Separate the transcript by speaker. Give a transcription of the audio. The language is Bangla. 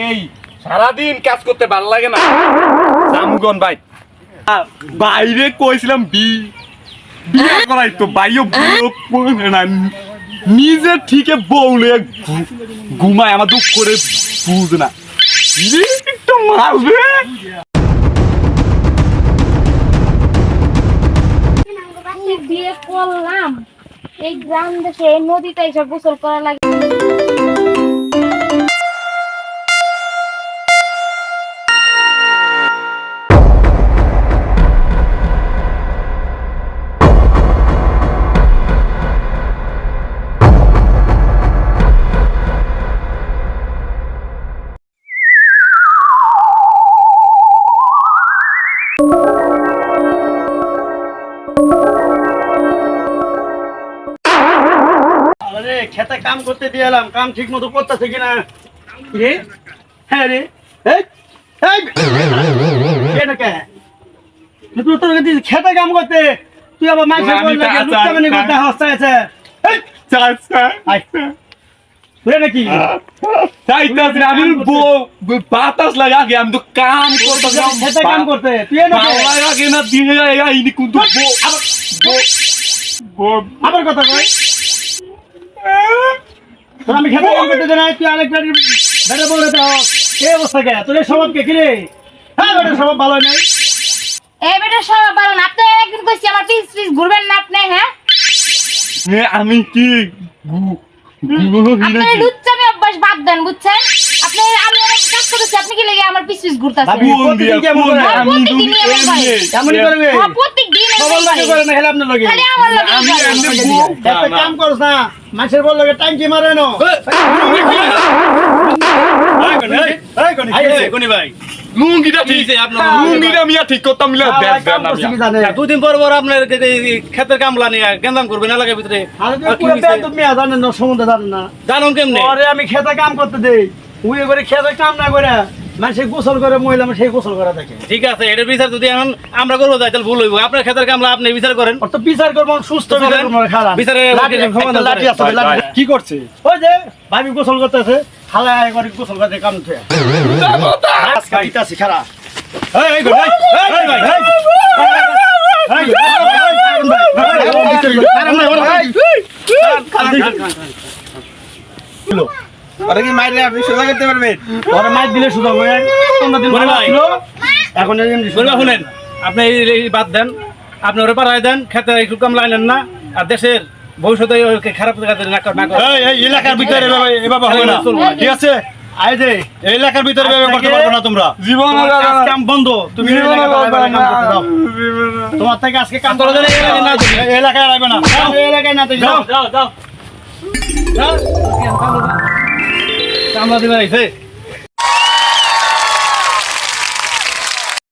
Speaker 1: এই, সারাদিন কাজ করতে ভালো লাগে না। জামুগন ভাই। বাইরে কইছিলাম বি। বিয়ে করাই তো বাইও না। নিজে ঠিকে বউলে ঘুমায়, আমার দুঃখ করে বুঝ না। একটু মারবে।
Speaker 2: বিয়ে করলাম। এই গ্রাম দেশে এই নদীতে গোসল করা লাগে।
Speaker 3: খেতে কাম করতে দিয়ে এলাম কাম ঠিক মতো করতেছে কিনা? হ্যাঁ করতে। তুই
Speaker 1: আমি বাতাস লাগা আমি তো কাম
Speaker 3: করতে কাম করতে।
Speaker 1: না দিনে আবার
Speaker 3: কথা কয়। তোর আমি খেতে কাম করতে জানাই তুই আরেক বেটা বলে দাও। এই অবস্থা কে? তোর স্বভাব কে কিরে হ্যাঁ বেটা স্বভাব ভালো নাই।
Speaker 2: এই বেটা সব বলেন আপনি একদিন কইছি আমার পিস পিস ঘুরবেন না আপনি হ্যাঁ?
Speaker 1: আমি কি? গু- গু-
Speaker 2: আপনি লুচ্চামি অভ্যাস বাদ দেন বুঝছেন? আপনি আমি অনেক কাজ করতেছি আপনি কি লেগে আমার পিস পিস ঘুরতাছেন?
Speaker 1: আমি
Speaker 2: প্রতিদিনই
Speaker 1: তুমি
Speaker 2: এমন
Speaker 3: করবে?
Speaker 2: হ্যাঁ,
Speaker 3: সবার লাগে করে না খেলে আপনার লাগে।
Speaker 2: খালি আমার লাগে
Speaker 1: আমি
Speaker 2: করে।
Speaker 1: এমনি বউ
Speaker 3: একটা কাম করছ না মানুষের বল লাগে টাইম কি মারে না।
Speaker 1: লুঙ্গিটা ঠিক। লুঙ্গিটা মিয়া ঠিক করতাম মিলা দেখ দেখ না। মিয়া।
Speaker 4: দুদিন পর পর আপনার ক্ষেতের কামলা নিয়ে গেন্দাম করবেন এলাকার ভিতরে। আর কি হইছে?
Speaker 3: জানেন না সম্বন্ধে জানেন না।
Speaker 4: জানুন কেমনে?
Speaker 3: আমি খেতে কাম করতে দেই। উয়ে করে খেতে কাম না করে। মানে গোসল করে মহিলা সেই গোসল করা থাকে
Speaker 4: ঠিক আছে এটার বিচার যদি এখন আমরা করব তাই তাহলে ভুল হইব আপনার ক্ষেতের আপনি বিচার করেন
Speaker 3: বিচার করব সুস্থ
Speaker 1: কি করছে
Speaker 3: ভাবি গোসল করতেছে খালা করে গোসল করতে কাম ভাই ভাই ভাই
Speaker 1: ওরা কি মাইরে আপনি করতে পারবেন?
Speaker 3: ওরা মাইর দিলে সোজা তোমরা দিন এখন
Speaker 4: শুনেন আপনি এই বাদ দেন আপনি ওরা পাড়ায় দেন খেতে একটু কম লাইলেন না আর দেশের ভবিষ্যতে খারাপ না
Speaker 3: এই এলাকার ভিতরে এভাবে হবে না। ঠিক আছে? যে এই এলাকার ভিতরে করতে পারব না তোমরা।
Speaker 1: জীবন
Speaker 3: কাম বন্ধ। তুমি তোমার থেকে আজকে কাম
Speaker 4: এলাকায় না
Speaker 3: এলাকায় না। যাও।
Speaker 4: যাও। যাও 什么东西？